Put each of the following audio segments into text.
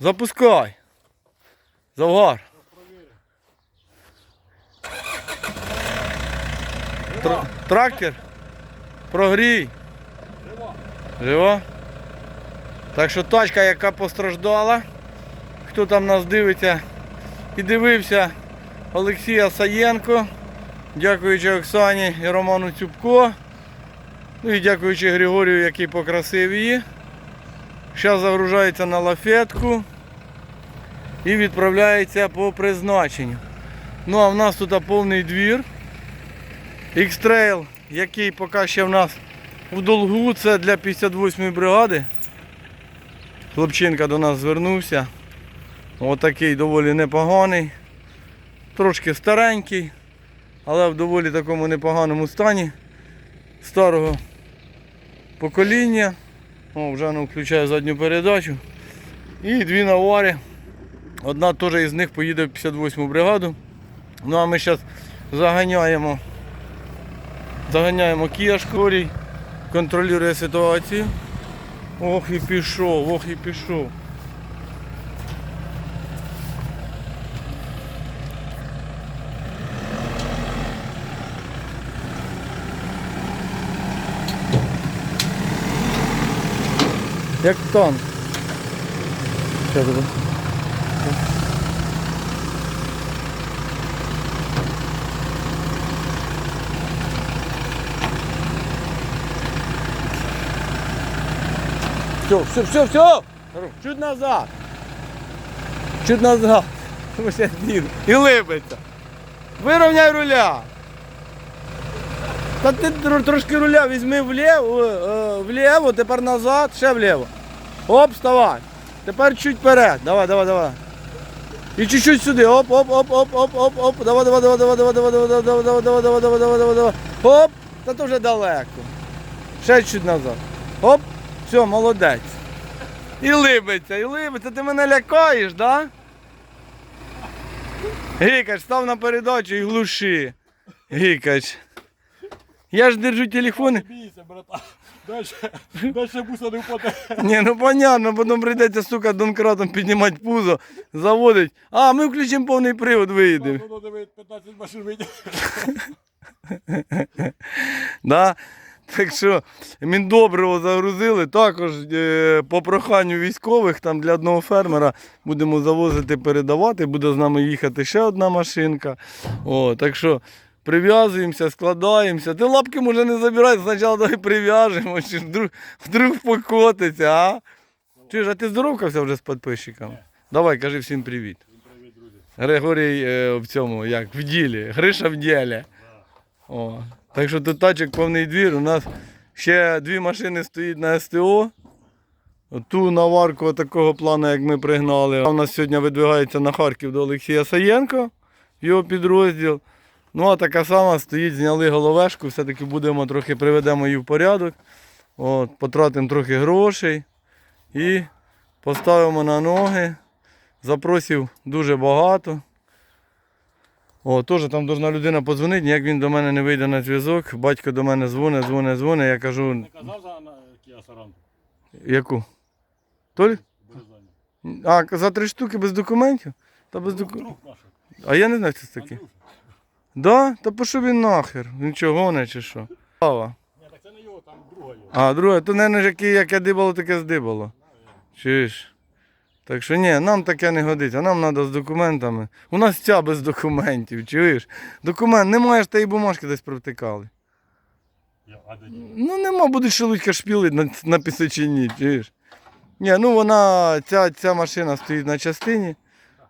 Запускай. Завгар. Тр- трактор. Прогрій. Жива. Так що тачка, яка постраждала. Хто там нас дивиться і дивився Олексія Саєнко. Дякуючи Оксані і Роману Цюбко. Ну і дякуючи Григорію, який покрасив її. Зараз загружається на лафетку і відправляється по призначенню. Ну а в нас тут повний двір. X-Trail, який поки ще в нас в долгу, це для 58-ї бригади. Хлопчинка до нас звернувся. Отакий доволі непоганий. Трошки старенький, але в доволі такому непоганому стані старого покоління. О, вже воно включає задню передачу. І дві навари. Одна теж із них поїде в 58 бригаду. Ну а ми зараз заганяємо. Заганяємо кіяшкорій, контролює ситуацію. Ох і пішов, ох і пішов. Як танк. Що тебе? Все, все, все, все. Чуть назад. Чуть назад. Я діду. І либиться. Вирівняй руля. Та ти трошки руля візьми вліво, е, вліво, тепер назад, ще вліво. Оп, вставай. Тепер чуть вперед. Давай, давай, давай. І чуть-чуть сюди. Оп, оп, оп, оп, оп, оп, оп. Давай, давай, давай, давай, давай, давай, давай, давай, давай, давай, давай, давай, давай, давай, давай. Оп. Та то вже далеко. Ще чуть назад. Оп. Все, молодець. І либиться, і либиться. Ти мене лякаєш, да? Гікач, став на передачу і глуши. Гікач. Я ж держу телефон. Бійся, брата. Дальше, буса не впаде. Ні, ну понятно, потім прийдеться, сука, донкратом піднімати пузо, заводить. А, ми включимо повний привод, виїдемо. Воно диви, 15 машин вийде. Да? Так що міндобриво загрузили. Також е, по проханню військових там для одного фермера будемо завозити, передавати. Буде з нами їхати ще одна машинка. О, так що прив'язуємося, складаємося. Ти лапки може не забирай, спочатку давай прив'яжемо, чи вдруг, вдруг покотиться, а? Чуєш, а ти здоровкався вже з підписчиками? Давай, кажи всім привіт. Григорій е, в цьому, як в ділі, Гриша в ділі. О. Так що тут тачок повний двір. У нас ще дві машини стоїть на СТО. Ту наварку такого плану, як ми пригнали. У нас сьогодні видвигається на Харків до Олексія Саєнко, його підрозділ. Ну а така сама стоїть, зняли головешку, все-таки будемо трохи приведемо її в порядок. От, потратимо трохи грошей і поставимо на ноги. Запросів дуже багато. О, теж там должна людина подзвонити, ніяк він до мене не вийде на зв'язок. Батько до мене дзвонить, дзвонить, дзвонить. Я кажу, Не казав за Kia яку? Толь? А, за три штуки без документів? Та без доку... Друг. А я не знаю, хто це таке. Да? Та пішов він нахер. Він чого гоне чи що? Слава. Ні, так це не його, там друга його. А, друге, то не ж яке, яке дибало, таке здибало. Чуєш? Так що ні, нам таке не годиться, нам треба з документами. У нас ця без документів, чуєш? Документ, немає ж тієї бумажки десь провтикали. Ну нема, буде шелудька шпілить на, на пісочині, чуєш? Ні, ну вона, ця, ця машина стоїть на частині.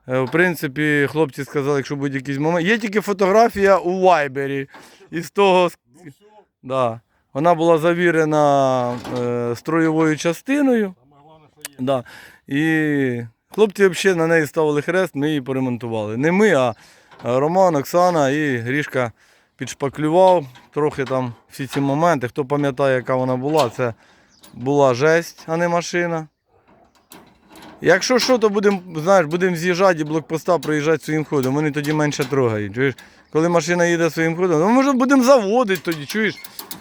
Е, В принципі, хлопці сказали, якщо будуть якісь моменти. Є тільки фотографія у Вайбері. Із того, да. вона була завірена е, строєвою частиною. Да. І хлопці взагалі на неї ставили хрест, ми її поремонтували. Не ми, а Роман, Оксана і Грішка підшпаклював трохи там всі ці моменти. Хто пам'ятає, яка вона була, це була жесть, а не машина. Якщо що, то будемо знаєш, будемо з'їжджати і блокпоста проїжджати своїм ходом. Вони тоді менше трогають. Чуєш? Коли машина їде своїм ходом, ну може будемо заводити тоді, чуєш?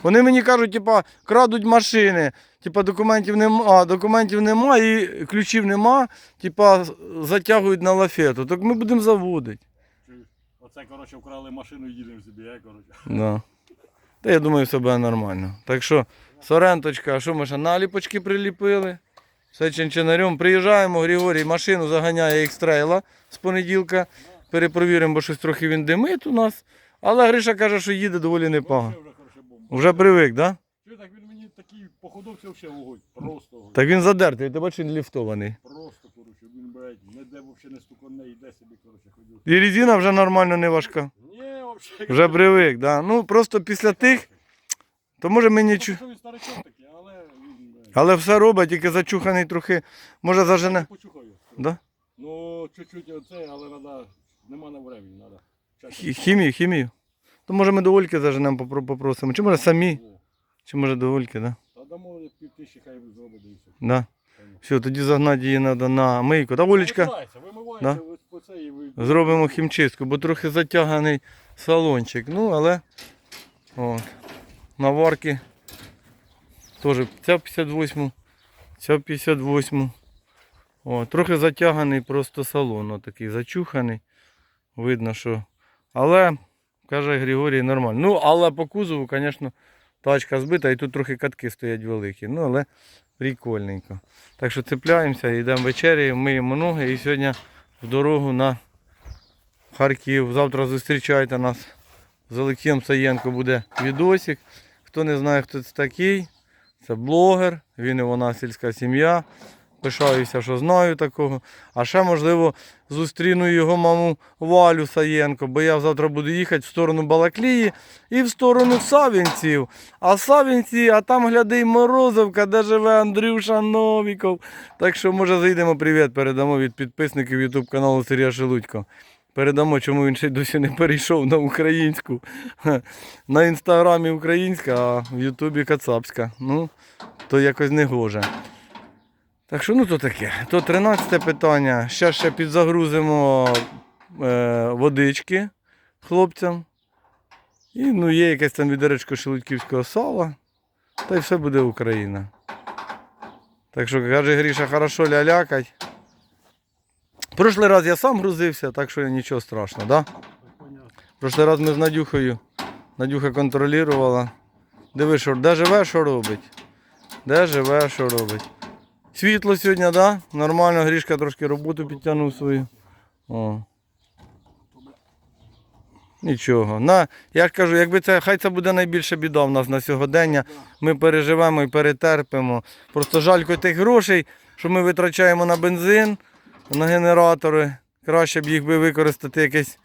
Вони мені кажуть, типа, крадуть машини. типа документів нема, документів нема і ключів нема, типа затягують на лафету. Так ми будемо заводити. Оце, коротше, вкрали машину і їдемо собі, я, коротше. Да. Та я думаю, все буде нормально. Так що, Соренточка, що ми ще наліпочки приліпили? Все чинчинарем. Приїжджаємо, Григорій машину заганяє екстрейла з понеділка. Перепровіримо, бо щось трохи він димить у нас. Але Гриша каже, що їде доволі непогано. Вже, привик, так? Да? Так він мені такий походовся взагалі вогонь. Просто вогонь. Так він задертий, ти бачиш, він ліфтований. Просто, коротше, він, блядь, ніде взагалі не стуконе, йде собі, коротше, ходив. І резина вже нормально не важка. Ні, взагалі. Вже привик, да. Ну просто після тих, то може. Що він старичок такий, але все робить, тільки зачуханий трохи. Може зажене. почухаю. Да? Ну, чуть-чуть оце, але треба, нема на времени, треба. Хі- Хімію, хімію. То може ми до Ольки заженемо, попро- попросимо. Чи може самі, чи може до Ольки, да? Та дамо пів тисячі, хай зробить і все. Да. Все, тоді загнати її треба на мийку. Та Олечка, Вимивається, вимивається, Да? ось по і ви... зробимо хімчистку, бо трохи затяганий салончик. Ну, але от. наварки теж ця 58, ця 58. О, трохи затяганий просто салон, отакий зачуханий. Видно, що. Але, каже Григорій, нормально. Ну, але по кузову, звісно, тачка збита і тут трохи катки стоять великі. Ну, але прикольненько. Так що цепляємося, йдемо вечеряємо, миємо ноги і сьогодні в дорогу на Харків. Завтра зустрічайте нас з Олексієм Саєнко буде відосик. Хто не знає, хто це такий, це блогер, він і вона сільська сім'я. Пишаюся, що знаю такого. А ще, можливо, зустріну його маму Валю Саєнко, бо я завтра буду їхати в сторону Балаклії і в сторону Савінців. А Савінці, а там гляди Морозовка, де живе Андрюша Новіков. Так що, може, зайдемо привіт, передамо від підписників YouTube каналу Сергія Шелудько. Передамо, чому він ще досі не перейшов на українську. На інстаграмі українська, а в Ютубі кацапська. Ну, то якось не гоже. Так що ну то таке. То 13 питання. Ще ще підзагрузимо е, водички хлопцям. І ну, є якесь там відеречко шелудьківського сала. Та й все буде Україна. Так що, каже Гріша, хорошо лялякать. Прошлий раз я сам грузився, так що нічого страшного, да? Прошлий раз ми з Надюхою. Надюха контролювала. Диви, що, де живе, що робить. Де живе, що робить. Світло сьогодні, да? Нормально, Грішка трошки роботу підтягнув свою. О. Нічого. На, я ж кажу, якби це, хай це буде найбільша біда в нас на сьогодення. Ми переживемо і перетерпимо. Просто жалько тих грошей, що ми витрачаємо на бензин, на генератори. Краще б їх би використати якесь,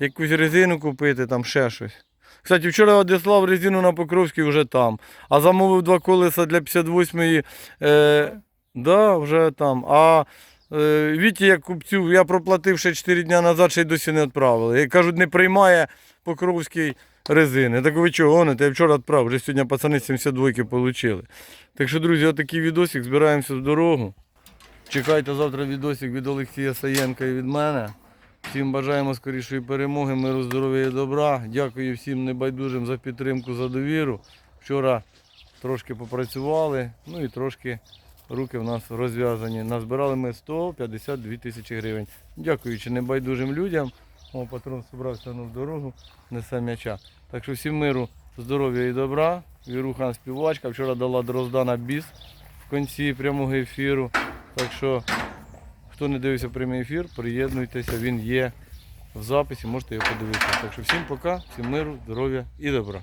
якусь резину купити, там ще щось. Кстати, вчора одіслав резину на Покровській вже там. А замовив два колеса для 58-ї. Е, да, вже там. А е, Віті, як купцю, я проплатив ще 4 дні назад, ще й досі не відправили. І кажуть, не приймає Покровський резини. Так ви чого гоните? Я вчора відправив, вже сьогодні пацани 72-ки отримали. Так що, друзі, отакий відосик, збираємося в дорогу. Чекайте завтра відосик від Олексія Саєнка і від мене. Всім бажаємо скорішої перемоги, миру, здоров'я і добра. Дякую всім небайдужим за підтримку, за довіру. Вчора трошки попрацювали, ну і трошки руки в нас розв'язані. Назбирали ми 152 тисячі гривень. Дякуючи небайдужим людям. О, патрон зібрався в дорогу, несе м'яча. Так що всім миру, здоров'я і добра. Вірухан співачка. Вчора дала Дроздана біс в кінці прямого ефіру. Так що, хто не дивився прямий ефір, приєднуйтеся, він є в записі, можете його подивитися. Так що всім пока, всім миру, здоров'я і добра.